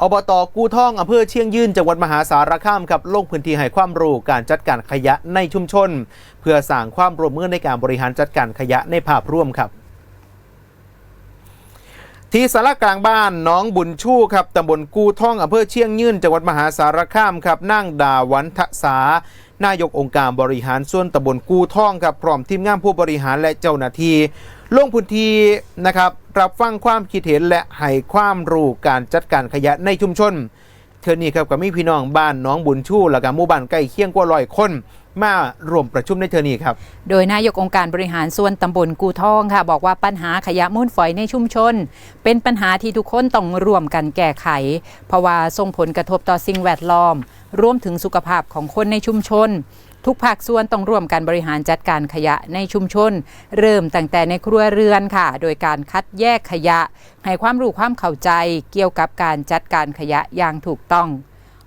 อบตกู้ท่องอำเภอเชียงยืนจังหวัดมหาสารคามครับลงพื้นที่ให้ความรู้การจัดการขยะในชุมชน เพื่อสร้างความร่วมมือในการบริหารจัดการขยะในภาพรวมครับ ที่สารกลางบ้านน้องบุญชูครับตำบลกูท่องอำเภอเชียงยื่นจังหวัดมหาสารคามครับนั่งดาวันทสานายกองค์การบริหารส่วนตำบลกูท่องครับพร้อมทีมงานผู้บริหารและเจ้าหน้าที่ลงพื้นที่นะครับรับฟังความคิดเห็นและให้ความรู้การจัดการขยะในชุมชนเทือนี้ครับกับมีพี่น้องบ้านน้องบุญชูและก็หมู่บ้านใกล้เคียงกว่าร้อยคน มารวมประชุมในเทือนี้ครับ โดยนายกองค์การบริหารส่วนตำบลกูทองค่ะ บอกว่าปัญหาขยะมูลฝอยในชุมชน เป็นปัญหาที่ทุกคนต้องร่วมกันแก้ไข เพราะว่าส่งผลกระทบต่อสิ่งแวดล้อม รวมถึงสุขภาพของคนในชุมชนทุกภาคส่วนต้องร่วมกันบริหารจัดการขยะในชุมชน เริ่มตั้งแต่ในครัวเรือนค่ะ โดยการคัดแยกขยะ ให้ความรู้ความเข้าใจเกี่ยวกับการจัดการขยะอย่างถูกต้อง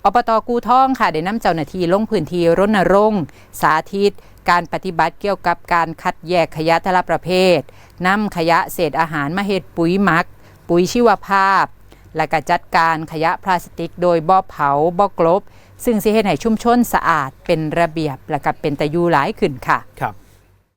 อบตกูท่องค่ะได้นำเจ้าหน้าที่ลงพื้นที่รณรงค์สาธิต การปฏิบัติเกี่ยวกับการคัดแยกขยะแต่ละประเภทนำขยะเศษอาหารมาเฮ็ดปุ๋ยหมัก ปุ๋ยชีวภาพ และก็จัดการขยะพลาสติก โดยบ่อเผาบ่อกลบ ซึ่งสิเฮ็ดให้ชุมชนสะอาดเป็นระเบียบและก็เป็นตะยูหลายขึ้นค่ะครับ